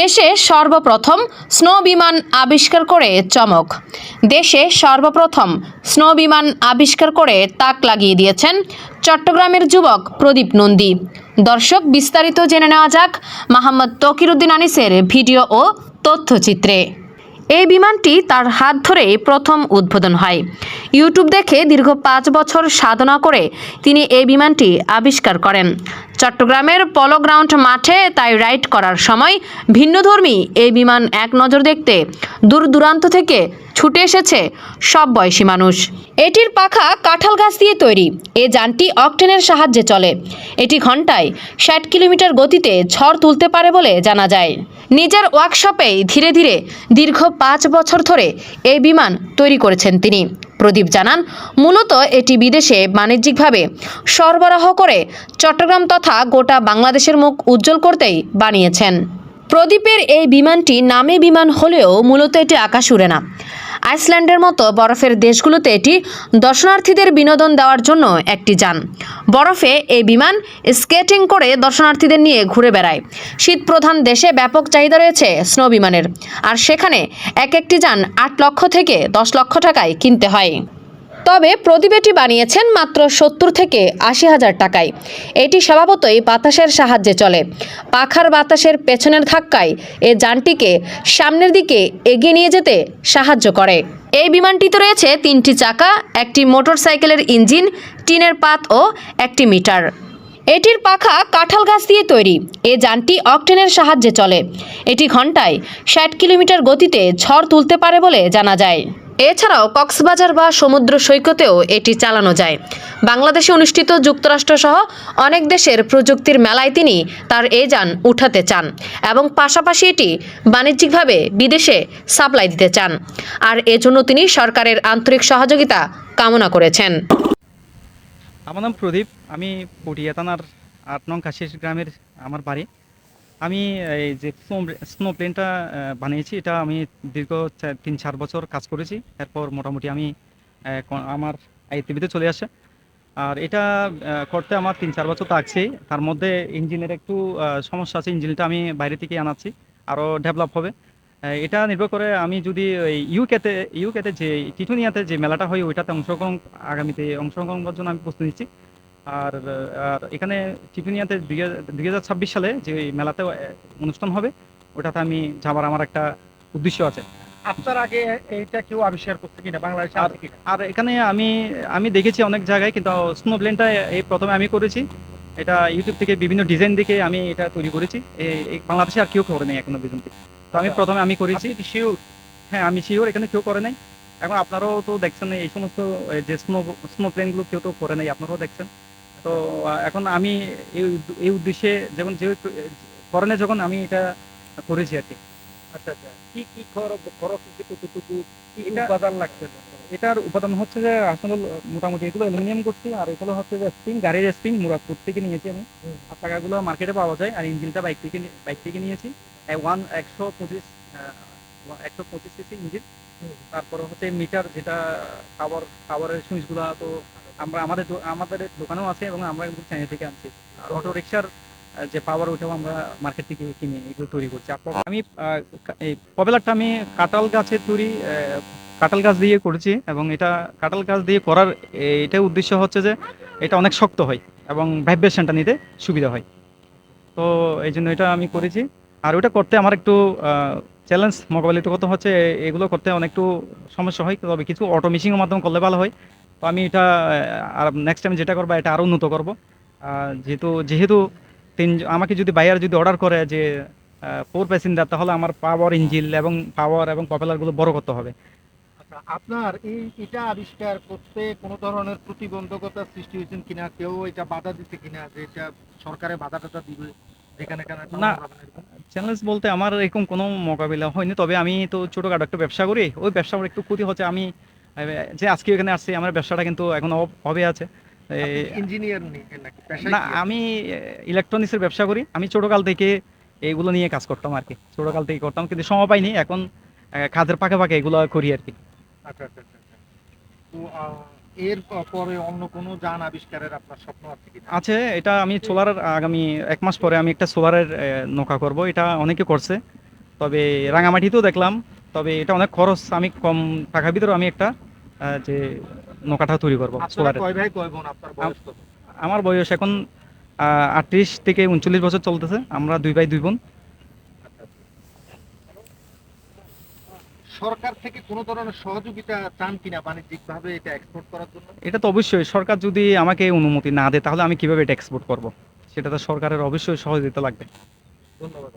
দেশে সর্বপ্রথম স্নো বিমান আবিষ্কার করে চমক। দেশে সর্বপ্রথম স্নো বিমান আবিষ্কার করে তাক লাগিয়ে দিয়েছেন চট্টগ্রামের যুবক প্রদীপ নন্দী। দর্শক, বিস্তারিত জেনে নেওয়া যাক মাহম্মদ তকির উদ্দিন আনিসের ভিডিও ও তথ্যচিত্রে। এই বিমানটি তার হাত ধরে প্রথম উদ্বোধন হয়। ইউটিউব দেখে দীর্ঘ পাঁচ বছর সাধনা করে তিনি এই বিমানটি আবিষ্কার করেন। চট্টগ্রামের পলো গ্রাউন্ড মাঠে তাই রাইড করার সময় ভিন্নধর্মী এই বিমান এক নজর দেখতে দূর দূরান্ত থেকে ছুটে এসেছে সব বয়সী মানুষ। এটির পাখা কাঁঠাল গাছ দিয়ে তৈরি। এ যানটি অকটেনের সাহায্যে চলে। এটি ঘন্টায় ষাট কিলোমিটার গতিতে ঝড় তুলতে পারে বলে জানা যায়। নিজের ওয়ার্কশপেই ধীরে ধীরে দীর্ঘ পাঁচ বছর ধরে এই বিমান তৈরি করেছেন তিনি। প্রদীপ জানান, মূলত এটি বিদেশে বাণিজ্যিকভাবে সরবরাহ করে চট্টগ্রাম তথা গোটা বাংলাদেশের মুখ উজ্জ্বল করতেই বানিয়েছেন। প্রদীপের এই বিমানটি নামে বিমান হলেও মূলত এটি আকাশ উড়ে না। আইসল্যান্ডের মতো বরফের দেশগুলোতে এটি দর্শনার্থীদের বিনোদন দেওয়ার জন্য একটি যান। বরফে এই বিমান স্কেটিং করে দর্শনার্থীদের নিয়ে ঘুরে বেড়ায়। শীতপ্রধান দেশে ব্যাপক চাহিদা রয়েছে স্নো বিমানের। আর সেখানে এক একটি যান আট লক্ষ থেকে দশ লক্ষ টাকায় কিনতে হয়। তবে প্রদীপ এটি বানিয়েছেন মাত্র সত্তর থেকে আশি হাজার টাকায়। এটি স্বভাবতই বাতাসের সাহায্যে চলে। পাখার বাতাসের পেছনের ধাক্কায় এ যানটিকে সামনের দিকে এগিয়ে নিয়ে যেতে সাহায্য করে। এই বিমানটিতে রয়েছে তিনটি চাকা, একটি মোটরসাইকেলের ইঞ্জিন, টিনের পাত ও একটি মিটার। এটির পাখা কাঁঠাল গাছ দিয়ে তৈরি। এ যানটি অকটেনের সাহায্যে চলে। এটি ঘন্টায় ষাট কিলোমিটার গতিতে ঝড় তুলতে পারে বলে জানা যায়। এছাড়াও কক্সবাজার বা সমুদ্র সৈকতেও এটি চালানো যায়। বাংলাদেশে অনুষ্ঠিত যুক্তরাষ্ট্রসহ অনেক দেশের প্রযুক্তির মেলায় তিনি তার এ যান উঠাতে চান এবং পাশাপাশি এটি বাণিজ্যিকভাবে বিদেশে সাপ্লাই দিতে চান। আর এজন্য তিনি সরকারের আন্তরিক সহযোগিতা কামনা করেছেন। আমার নাম প্রদীপ। আমি পটিয়া থানার আট নং কাশিস গ্রামের আমার বাড়ি। আমি, এই যে স্নো প্লেনটা বানিয়েছি, এটা আমি দীর্ঘ তিন চার বছর কাজ করেছি। এরপর মোটামুটি আমি আমার আইটিভিতে চলে আসে। আর এটা করতে আমার তিন চার বছর লাগছেই। তার মধ্যে ইঞ্জিনের একটু সমস্যা আছে, ইঞ্জিনটা আমি বাইরে থেকে আনাচ্ছি, আরও ডেভেলপ হবে। এটা নির্ভর করে আমি যদি ওই ইউকেতে ইউকেতে যে টিটুনিয়াতে যে মেলাটা হয়, ওইটাতে অংশগ্রহণ, আগামীতে অংশগ্রহণ করার জন্য আমি প্রস্তুত নিচ্ছি। আর আর এখানে টিটুনিয়াতে দুই হাজার ছাব্বিশ সালে যে মেলাতে অনুষ্ঠান হবে ওটাতে আমি যাবার আমার একটা উদ্দেশ্য আছে। আপনার আগে এইটা কেউ আবিষ্কার করতে কিনা? বাংলাদেশে আর- আর এখানে আমি আমি দেখেছি অনেক জায়গায় কিন্তু স্নো প্লেনটা এই প্রথমে আমি করেছি। এটা ইউটিউব থেকে বিভিন্ন ডিজাইন দেখে আমি এটা তৈরি করেছি। এই- এই বাংলাদেশে আর কেউ করে নাই এখনও পর্যন্ত। তো আমি আচ্ছা। প্রথমে আমি করেছি। শিওর? হ্যাঁ আমি শিওর এখানে কেউ করে নাই। এখন আপনারাও তো দেখছেন এই সমস্ত যে স্নো স্নো প্লেনগুলো কেউ তো করে নাই আপনারাও দেখছেন। তো এখন আমি এই উদ্দেশ্যে যেমন যে করণে যখন আমি এটা করেছি আর কি। আচ্ছা আচ্ছা। কি কি খরচ খরচ কতটুকু? উপাদান লাগছে? এটার উপাদান হচ্ছে যে আসলে মোটামুটি এগুলো অ্যালুমিনিয়াম করছি আর এগুলো হচ্ছে যে স্প্রিং গাড়ির স্প্রিং মুরাদপুর থেকে নিয়েছি আমি। আর টাকাগুলো মার্কেটে পাওয়া যায় আর ইঞ্জিনটা বাইক থেকে বাইক থেকে নিয়েছি। ওয়ান একশো পঁচিশ একশো পঁচিশ সিসি ইঞ্জিন। তারপরে হচ্ছে মিটার যেটা পাওয়ার পাওয়ারের সুইচগুলো তো আমরা আমাদের আমাদের দোকানেও আছে এবং আমরা কিন্তু চাইনা থেকে আনছি। আর অটো রিক্সার যে পাওয়ার ওইটাও আমরা মার্কেট থেকে কিনে এগুলো তৈরি করছি। আর আমি এই পপুলারটা আমি কাঁঠাল গাছের তৈরি কাঁঠাল গাছ দিয়ে করেছি এবং এটা কাঁঠাল গাছ দিয়ে করার এটা উদ্দেশ্য হচ্ছে যে এটা অনেক শক্ত হয় এবং ভাইব্রেশনটা নিতে সুবিধা হয়। তো এই জন্য এটা আমি করেছি। আর ওটা করতে আমার একটু চ্যালেঞ্জ মোকাবিলিত করতে হচ্ছে। এগুলো করতে অনেক একটু সমস্যা হয়। তবে কিছু অটো মেশিনের মাধ্যমে করলে ভালো হয়। তো আমি এটা আর নেক্সট টাইম যেটা করব এটা আরও উন্নত করব। যেহেতু যেহেতু তিন আমাকে যদি বাইয়ার যদি অর্ডার করে যে ফোর প্যাসেঞ্জার তাহলে আমার পাওয়ার ইঞ্জিন এবং পাওয়ার এবং পপুলারগুলো বড় করতে হবে। আচ্ছা আপনার এই এটা আবিষ্কার করতে কোনো ধরনের প্রতিবন্ধকতা সৃষ্টি হয়েছেন কিনা? কেউ এটা বাধা দিতে কিনা যে এটা সরকারে বাধা টাধা দিবে? না। চ্যালেঞ্জ বলতে আমার এরকম কোনো মোকাবিলা হয়নি। তবে আমি তো ছোটোখাটো একটা ব্যবসা করি। ওই ব্যবসা আমার একটু ক্ষতি হচ্ছে। আমি যে আজকে এখানে আসছি আমার ব্যবসাটা কিন্তু এখন হবে আছে। ইঞ্জিনিয়ার না আমি ইলেকট্রনিক্সের ব্যবসা করি। আমি ছোটোকাল থেকে এইগুলো নিয়ে কাজ করতাম আর কি। ছোটোকাল থেকে করতাম কিন্তু সময় পাইনি। এখন কাজের পাকে পাকে এগুলো করি আর কি। আচ্ছা আচ্ছা আচ্ছা। তো এর পরে অন্য কোনো যান আবিষ্কারের আপনার স্বপ্ন আছে কিনা? আছে এটা আমি সোলারের আগামী এক মাস পরে আমি একটা সোলারের নৌকা করব। এটা অনেকে করছে। তবে রাঙামাটিতেও দেখলাম তবে এটা অনেক খরচ আমি কম টাকার ভিতরে আমি একটা যে নৌকাটা তৈরি করব আমার বয়স এখন আটত্রিশ থেকে উনচল্লিশ বছর চলতেছে আমরা দুই ভাই দুই বোন। সরকার থেকে কোনো ধরনের সহযোগিতা চান কিনা বাণিজ্যিক ভাবে এটা এক্সপোর্ট করার জন্য? এটা তো অবশ্যই সরকার যদি আমাকে অনুমতি না দেয় তাহলে আমি কীভাবে এটা এক্সপোর্ট করব? সেটা তো সরকারের অবশ্যই সহযোগিতা লাগবে। ধন্যবাদ।